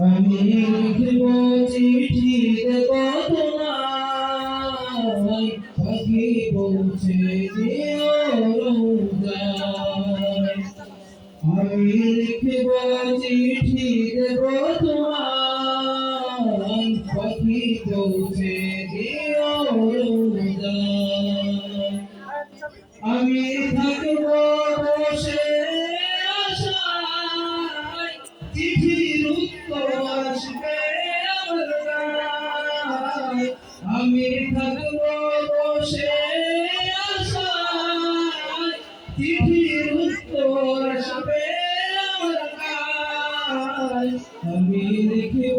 আমি লিখব চিঠি দেব তোমায় পাখি রোজায় আমি লিখব চিঠি দেব তোমায় পাখি দিও আমি থাকব বসে চিঠির আমি থাকব বসে আশায়। চিঠির উত্তর আসবে আমার আমি লিখব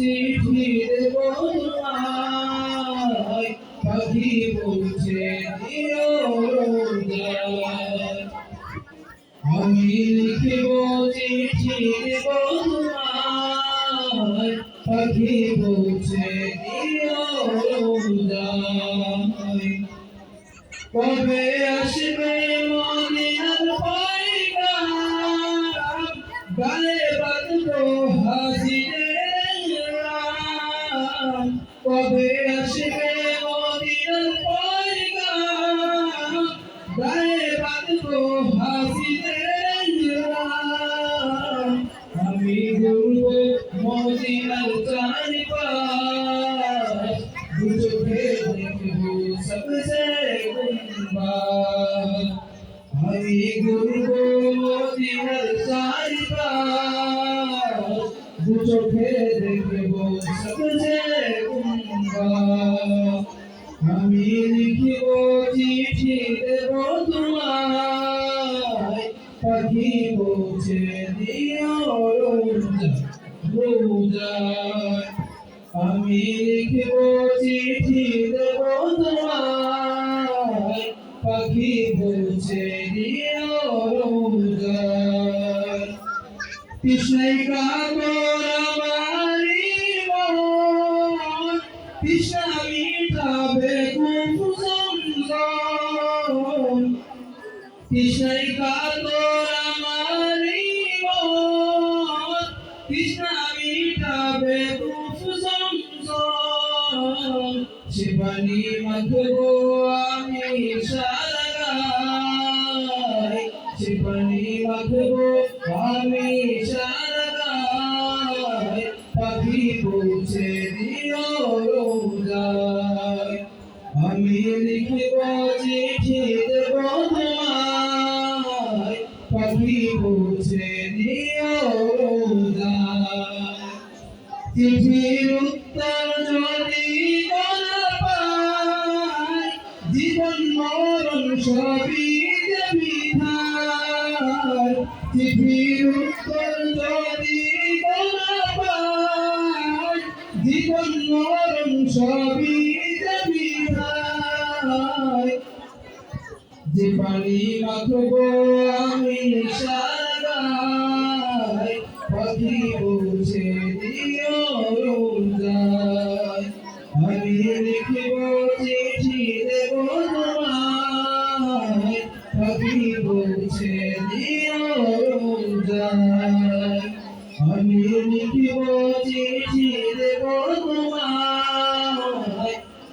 চিঠি দেব পাখি পৌঁছে আমি লিখব চিঠি দেব তোমায় পাখি রোজায়। কবে আসবে মদিনার হাসিনের কবে আসবে চারিপাশ দু চোখে দেখব সবসে গুনবার আমি ঘুরবো মদিনার চারিপাশ দু চোখে দেখব সবসে গুনবার আমি লিখিব চিঠি দেব তোমায় পাখি পৌঁছে দিও রোজা রোজায় আমি লিখিব চিঠি দেব তোমায়। পাখি পৌঁছে দিও কৃষ্ণই কাকর আমারি মিটাবে কুসুম কৃষ্ণই কাতর আমারি কুসুম শিবানী মাখবো আমি সারাগাই। শিবানী মাখবো আমি সারাগাই। পাখি পৌঁছে দিও রোজায়। আমি লিখিব, চিঠি দেব তোমায়। পাখি পৌঁছে চিঠির উত্তর যদি জীবন মরণ সবই চিঠির উত্তর যদি জীবন মরণ সবই যে পানি মাখবো আমি সারাগায়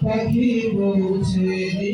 পাখি বলছে